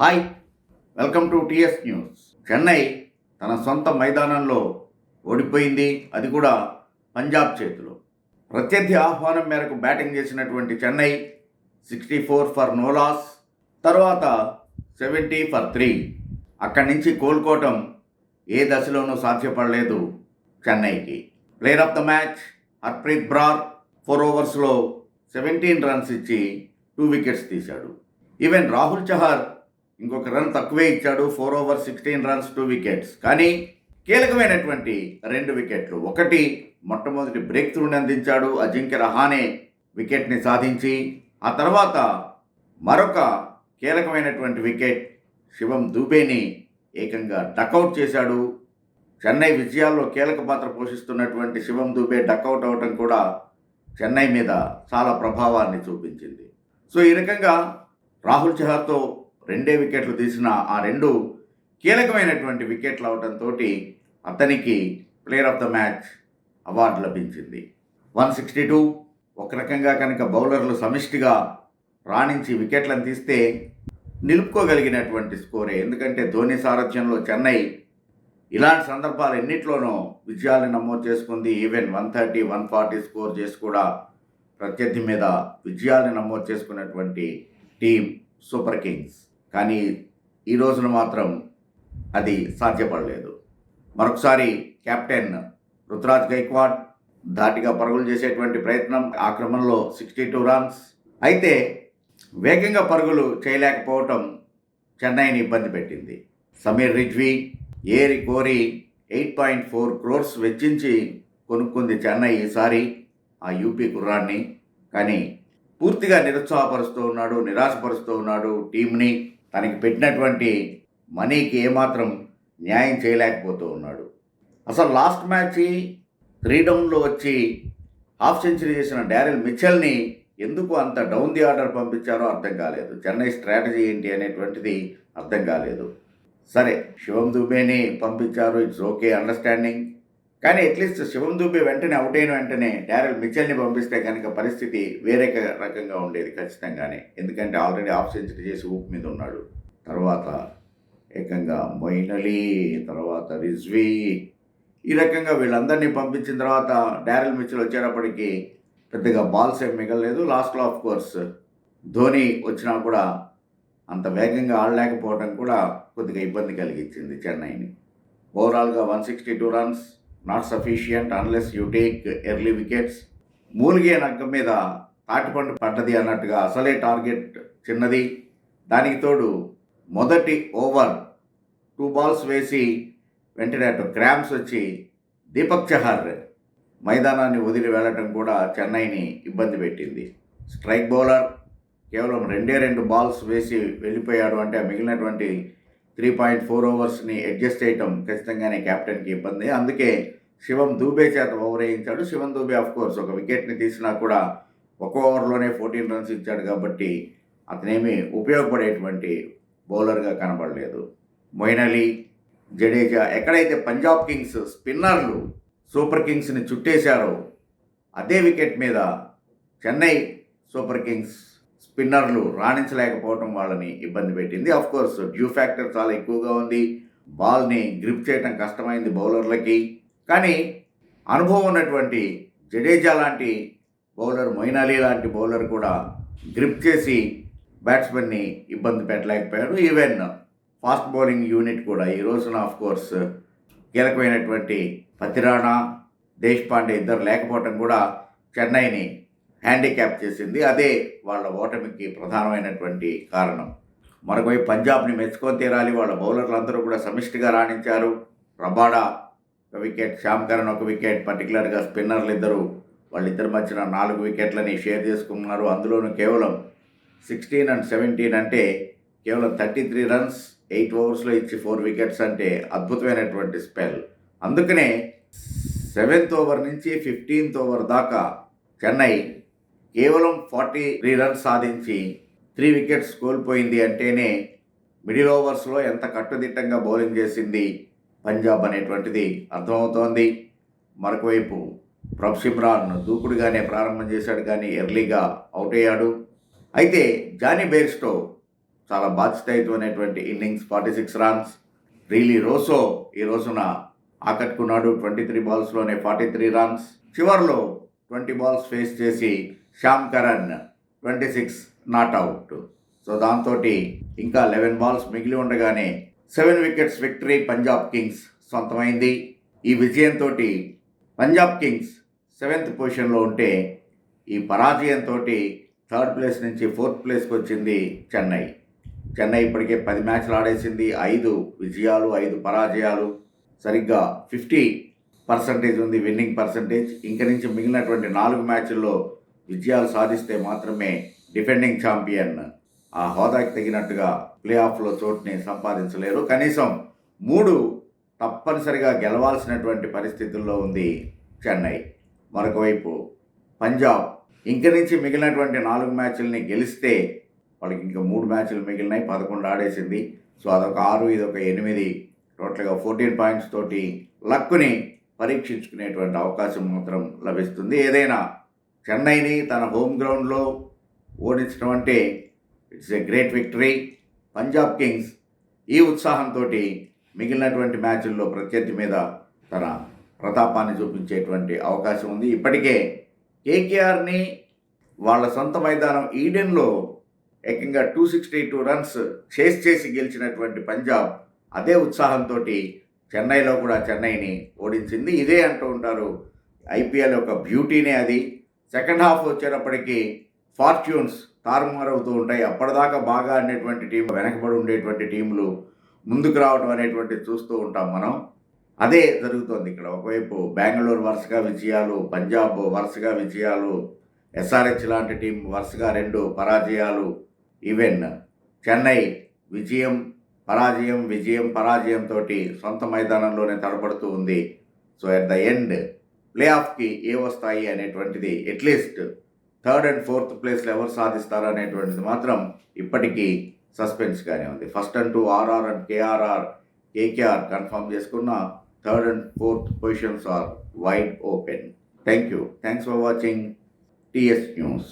Hi welcome to TS news. Chennai తన సొంత మైదానంలో ఓడిపోయింది. అది కూడా పంజాబ్ చేతిలో. ప్రత్యర్థి ఆహ్వానం మేరకు బ్యాటింగ్ చేసినటువంటి Chennai sixty four for no loss తర్వాత సెవెంటీ ఫర్ త్రీ. అక్కడి నుంచి కోలుకోవటం ఏ దశలోనూ సాధ్యపడలేదు చెన్నైకి. Player of the match Harpreet Brar four ఓవర్స్లో seventeen runs ఇచ్చి టూ వికెట్స్ తీశాడు. ఈవెన్ రాహుల్ చహర్ ఇంకొక రన్ తక్కువే ఇచ్చాడు. Four over sixteen runs two wickets కానీ కీలకమైనటువంటి రెండు వికెట్లు ఒకటి మొట్టమొదటి బ్రేక్ త్రూని అందించాడు అజింక్య రహానే వికెట్ని సాధించి. ఆ తర్వాత మరొక కీలకమైనటువంటి వికెట్ శివం దూబేని ఏకంగా డకౌట్ చేశాడు. చెన్నై విజయాల్లో కీలక పాత్ర పోషిస్తున్నటువంటి శివం దూబే డకౌట్ అవటం కూడా చెన్నై మీద చాలా ప్రభావాన్ని చూపించింది. సో ఈ రకంగా రాహుల్ చహర్తో రెండే వికెట్లు తీసిన ఆ రెండు కీలకమైనటువంటి వికెట్లు అవడంతో అతనికి player of the match award లభించింది. వన్ సిక్స్టీ టూ ఒక రకంగా కనుక బౌలర్లు సమిష్టిగా రాణించి వికెట్లను తీస్తే నిలుపుకోగలిగినటువంటి స్కోరే. ఎందుకంటే ధోని సారథ్యంలో చెన్నై ఇలాంటి సందర్భాలు ఎన్నిట్లోనూ విజయాలను నమోదు చేసుకుంది. Even one thirty one forty score చేసి కూడా ప్రత్యర్థి మీద విజయాలను నమోదు చేసుకున్నటువంటి టీం సూపర్ కింగ్స్. కానీ ఈ రోజున మాత్రం అది సాధ్యపడలేదు. మరొకసారి కెప్టెన్ రుతురాజ్ గైక్వాడ్ ధాటిగా పరుగులు చేసేటువంటి ప్రయత్నం ఆ క్రమంలో సిక్స్టీ టూ రన్స్. అయితే వేగంగా పరుగులు చేయలేకపోవటం చెన్నైని ఇబ్బంది పెట్టింది. సమీర్ రిజ్వీ ఏరి కోరి ఎయిట్ పాయింట్ ఫోర్ క్రోర్స్ వెచ్చించి కొనుక్కుంది చెన్నై ఈసారి ఆ యూపీ కుర్రాన్ని కానీ పూర్తిగా నిరుత్సాహపరుస్తూ ఉన్నాడు నిరాశపరుస్తూ ఉన్నాడు టీంని తనకి పెట్టినటువంటి మనీకి ఏమాత్రం న్యాయం చేయలేకపోతూ ఉన్నాడు. అసలు లాస్ట్ మ్యాచ్ త్రీ డౌన్లో వచ్చి హాఫ్ సెంచరీ చేసిన డారెల్ మిచెల్ని ఎందుకు అంత డౌన్ ది ఆర్డర్ పంపించారో అర్థం కాలేదు. చెన్నై స్ట్రాటజీ ఏంటి అనేటువంటిది అర్థం కాలేదు. సరే శివం దుబేని పంపించారు ఇట్స్ ఓకే అండర్స్టాండింగ్. కానీ అట్లీస్ట్ శివం దూపి వెంటనే అవుట్ అయిన వెంటనే డారెల్ మిచెల్ని పంపిస్తే కనుక పరిస్థితి వేరే రకంగా ఉండేది ఖచ్చితంగానే. ఎందుకంటే ఆల్రెడీ ఆఫ్ సెంచరీ చేసి ఊపు మీద ఉన్నాడు. తర్వాత ఏకంగా మొయిన్ అలీ తర్వాత రిజ్వీ ఈ రకంగా వీళ్ళందరినీ పంపించిన తర్వాత డారెల్ మిచెల్ వచ్చేటప్పటికి పెద్దగా బాల్స్ ఏం మిగలలేదు. లాస్ట్లో ఆఫ్ కోర్స్ ధోని వచ్చినా కూడా అంత వేగంగా ఆడలేకపోవడం కూడా కొద్దిగా ఇబ్బంది కలిగించింది చెన్నైని. ఓవరాల్గా one sixty two runs not sufficient unless you take early wickets మూలిగే నగ్గం మీద తాటిపండు పడ్డది అన్నట్టుగా అసలే టార్గెట్ చిన్నది. దానికి తోడు మొదటి ఓవర్ టూ బాల్స్ వేసి వెంటనే అటు క్రామ్స్ వచ్చి దీపక్ చహర్ మైదానాన్ని వదిలి వెళ్ళటం కూడా చెన్నైని ఇబ్బంది పెట్టింది. స్ట్రైక్ బౌలర్ కేవలం రెండే రెండు బాల్స్ వేసి వెళ్ళిపోయాడు అంటే మిగిలినటువంటి త్రీ పాయింట్ ఫోర్ ఓవర్స్ని అడ్జస్ట్ చేయటం ఖచ్చితంగానే కెప్టెన్కి ఇబ్బంది. అందుకే శివం దూబే చేత ఓవర్ వేయించాడు శివం దూబే ఆఫ్ కోర్స్ ఒక వికెట్ని తీసినా కూడా ఒక ఓవర్లోనే ఫోర్టీన్ రన్స్ ఇచ్చాడు కాబట్టి అతనేమి ఉపయోగపడేటువంటి బౌలర్గా కనబడలేదు. మొయిన్ అలీ జడేజా ఎక్కడైతే పంజాబ్ కింగ్స్ స్పిన్నర్లు సూపర్ కింగ్స్ని చుట్టేశారో అదే వికెట్ మీద చెన్నై సూపర్ కింగ్స్ స్పిన్నర్లు రాణించలేకపోవడం వాళ్ళని ఇబ్బంది పెట్టింది. అఫ్ కోర్స్ డ్యూ ఫ్యాక్టర్ చాలా ఎక్కువగా ఉంది. బాల్ని గ్రిప్ చేయడం కష్టమైంది బౌలర్లకి కానీ అనుభవం ఉన్నటువంటి జడేజా లాంటి బౌలర్ మొయిన్ అలీ లాంటి బౌలర్ కూడా గ్రిప్ చేసి బ్యాట్స్మెన్ని ఇబ్బంది పెట్టలేకపోయాడు ఈవెన్ ఫాస్ట్ బౌలింగ్ యూనిట్ కూడా ఈ రోజున ఆఫ్ కోర్స్ కీలకమైనటువంటి పతిరాణా దేశ్పాండే ఇద్దరు లేకపోవటం కూడా చెన్నైని హ్యాండిక్యాప్ చేసింది. అదే వాళ్ళ ఓటమికి ప్రధానమైనటువంటి కారణం. మరొకవైపు పంజాబ్ని మెచ్చుకొని తీరాలి. వాళ్ళ బౌలర్లు అందరూ కూడా సమిష్టిగా రాణించారు. రబాడా ఒక వికెట్ శ్యామ్ కరణ్ ఒక వికెట్ పర్టికులర్గా స్పిన్నర్లు ఇద్దరు. వాళ్ళిద్దరి మధ్యన నాలుగు వికెట్లని షేర్ చేసుకున్నారు. అందులోనూ కేవలం సిక్స్టీన్ అండ్ సెవెంటీన్ అంటే కేవలం థర్టీ త్రీ రన్స్ ఎయిట్ ఓవర్స్లో ఇచ్చి ఫోర్ వికెట్స్ అంటే అద్భుతమైనటువంటి స్పెల్. అందుకనే సెవెంత్ ఓవర్ నుంచి ఫిఫ్టీన్త్ ఓవర్ దాకా చెన్నై కేవలం ఫార్టీ త్రీ రన్స్ సాధించి త్రీ వికెట్స్ కోల్పోయింది అంటేనే మిడిల్ ఓవర్స్లో ఎంత కట్టుదిట్టంగా బౌలింగ్ చేసింది పంజాబ్ అనేటువంటిది అర్థమవుతోంది. మరొకవైపు వైపు సిమ్రాన్ దూకుడుగానే ప్రారంభం చేశాడు కానీ ఎర్లీగా అవుట్ అయ్యాడు. అయితే జానీ బేర్స్టో చాలా బాధ్యతాయుతమైనటువంటి innings forty six runs Rilee Rossouw ఈ రోజున ఆకట్టుకున్నాడు. ట్వంటీ త్రీ బాల్స్లోనే ఫార్టీ త్రీ రన్స్. చివర్లో ట్వంటీ బాల్స్ ఫేస్ చేసి Sam Curran twenty six not out. So దాంతో ఇంకా లెవెన్ బాల్స్ మిగిలి ఉండగానే seven wickets victory Punjab Kings సొంతమైంది. ఈ విజయంతో పంజాబ్ కింగ్స్ సెవెంత్ పొజిషన్లో ఉంటే ఈ పరాజయంతో థర్డ్ ప్లేస్ నుంచి ఫోర్త్ ప్లేస్కి వచ్చింది చెన్నై. చెన్నై ఇప్పటికే పది మ్యాచ్లు ఆడేసింది. ఐదు విజయాలు ఐదు పరాజయాలు. సరిగ్గా ఫిఫ్టీ పర్సంటేజ్ ఉంది విన్నింగ్ పర్సంటేజ్. ఇంక నుంచి మిగిలినటువంటి నాలుగు మ్యాచ్ల్లో విజయాలు సాధిస్తే మాత్రమే డిఫెండింగ్ ఛాంపియన్ ఆ హోదాకి తగినట్టుగా ప్లే ఆఫ్లో చోటుని సంపాదించలేరు. కనీసం మూడు తప్పనిసరిగా గెలవాల్సినటువంటి పరిస్థితుల్లో ఉంది చెన్నై. మరొక వైపు పంజాబ్. ఇంక నుంచి మిగిలినటువంటి నాలుగు మ్యాచ్లని గెలిస్తే వాళ్ళకి ఇంకా మూడు మ్యాచ్లు మిగిలినాయి. పదకొండు ఆడేసింది. సో అదొక ఆరు ఇదొక ఎనిమిది. టోటల్గా ఫోర్టీన్ పాయింట్స్ తోటి లక్కుని పరీక్షించుకునేటువంటి అవకాశం మాత్రం లభిస్తుంది. ఏదైనా చెన్నైని తన హోమ్ గ్రౌండ్లో ఓడించడం అంటే it's a great victory. Punjab Kings ఈ ఉత్సాహంతో మిగిలినటువంటి మ్యాచ్ల్లో ప్రత్యర్థి మీద తన ప్రతాపాన్ని చూపించేటువంటి అవకాశం ఉంది. ఇప్పటికే కేకేఆర్ని వాళ్ళ సొంత మైదానం ఈడెన్లో ఏకంగా టూ సిక్స్టీ టూ రన్స్ చేస్ చేసి గెలిచినటువంటి పంజాబ్ అదే ఉత్సాహంతో చెన్నైలో కూడా చెన్నైని ఓడించింది. ఇదే అంటూ ఉంటారు ఐపీఎల్ యొక్క బ్యూటీనే అది. సెకండ్ హాఫ్ వచ్చేటప్పటికి ఫార్చ్యూన్స్ తారుమారవుతూ ఉంటాయి. అప్పటిదాకా బాగా ఆడినటువంటి టీం వెనకబడి ఉండేటువంటి టీంలు ముందుకు రావడం అనేటువంటిది చూస్తూ ఉంటాం మనం. అదే జరుగుతోంది ఇక్కడ. ఒకవైపు బెంగళూరు వరుసగా విజయాలు పంజాబ్ వరుసగా విజయాలు ఎస్ఆర్హెచ్ లాంటి టీం వరుసగా రెండు పరాజయాలు ఈవెన్ చెన్నై విజయం పరాజయం విజయం పరాజయంతో సొంత మైదానంలోనే తడబడుతూ ఉంది. So at the end play ఆఫ్కి ఏ వస్తాయి అనేటువంటిది అట్లీస్ట్ థర్డ్ అండ్ ఫోర్త్ ప్లేస్లో ఎవరు సాధిస్తారు అనేటువంటిది మాత్రం ఇప్పటికీ సస్పెన్స్గానే ఉంది. First and two RR and KRR KKR confirm చేసుకున్న third and fourth positions are wide open. Thank you thanks for watching TS News.